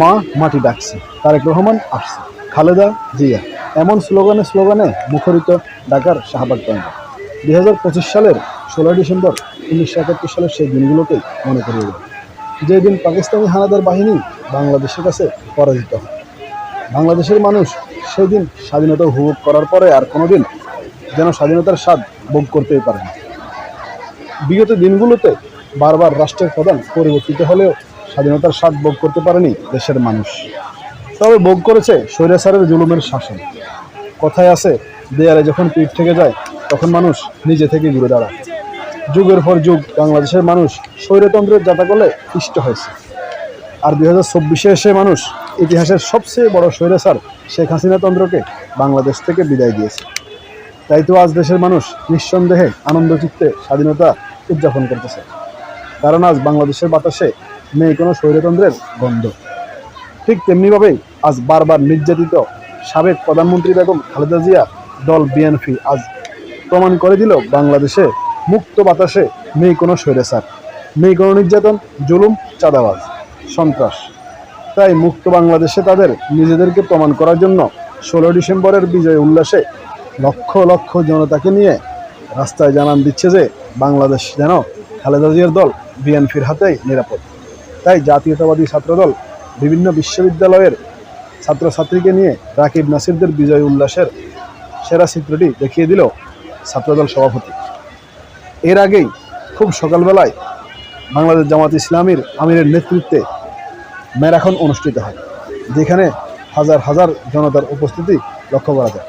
মা মাটি ডাকছে, তারেক রহমান আসছে, খালেদা জিয়া। এমন স্লোগানে স্লোগানে মুখরিত ঢাকার শাহবাগ কেন্দ্র দুই হাজার পঁচিশ সালের ষোলোই ডিসেম্বর উনিশশো একাত্তর সালের সেই দিনগুলোকেই মনে করিয়ে দেয়। যেদিন পাকিস্তানি হানাদার বাহিনী বাংলাদেশের কাছে পরাজিত হয়। বাংলাদেশের মানুষ সেই দিন স্বাধীনতা উপভোগ করার পরে আর কোনোদিন যেন স্বাধীনতার স্বাদ ভোগ করতেই পারে না। বিগত দিনগুলোতে বারবার রাষ্ট্রের প্রধান পরিবর্তিত হলেও স্বাধীনতার স্বাদ ভোগ করতে পারেনি দেশের মানুষ। তবে ভোগ করেছে স্বৈরাচারের জুলুমের শাসন। কথায় আছে, দেয়ালে যখন পিঠ থেকে যায়, তখন মানুষ নিজে থেকে ঘুরে দাঁড়ায়। যুগের পর যুগ, বাংলাদেশের মানুষ স্বৈরতন্ত্রের জাতাকলে ইষ্ট হয়েছে। আর দুই হাজার চব্বিশে এসে মানুষ ইতিহাসের সবচেয়ে বড় স্বৈরাচার শেখ হাসিনা তন্ত্রকে বাংলাদেশ থেকে বিদায় দিয়েছে। তাই তো আজ দেশের মানুষ নিঃসন্দেহে আনন্দ চিত্তে স্বাধীনতা উদযাপন করতেছে। কারণ আজ বাংলাদেশের বাতাসে নেই কোনো স্বৈরতন্ত্রের গন্ধ ঠিক তেমনিভাবেই আজ বারবার নির্যাতিত সাবেক প্রধানমন্ত্রী বেগম খালেদা জিয়া দল বিএনপি আজ প্রমাণ করে দিল বাংলাদেশে মুক্ত বাতাসে নেই কোনো স্বৈরাচার, নেই কোনো নির্যাতন, জুলুম, চাঁদাবাজ, সন্ত্রাস। তাই মুক্ত বাংলাদেশে তাদের নিজেদেরকে প্রমাণ করার জন্য ষোলো ডিসেম্বরের বিজয় উল্লাসে লক্ষ লক্ষ জনতাকে নিয়ে রাস্তায় জানান দিচ্ছে যে বাংলাদেশ যেন খালেদা জিয়ার দল বিএনপির হাতেই নিরাপদ। তাই জাতীয়তাবাদী ছাত্রদল বিভিন্ন বিশ্ববিদ্যালয়ের ছাত্রছাত্রীকে নিয়ে রাকিব নাসিরদের বিজয় উল্লাসের সেরা চিত্রটি দেখিয়ে দিল ছাত্রদল সভাপতি। এর আগেই খুব সকালবেলায় বাংলাদেশ জামাত ইসলামীর আমিরের নেতৃত্বে ম্যারাথন অনুষ্ঠিত হয়, যেখানে হাজার হাজার জনতার উপস্থিতি লক্ষ্য করা যায়।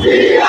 Yeah.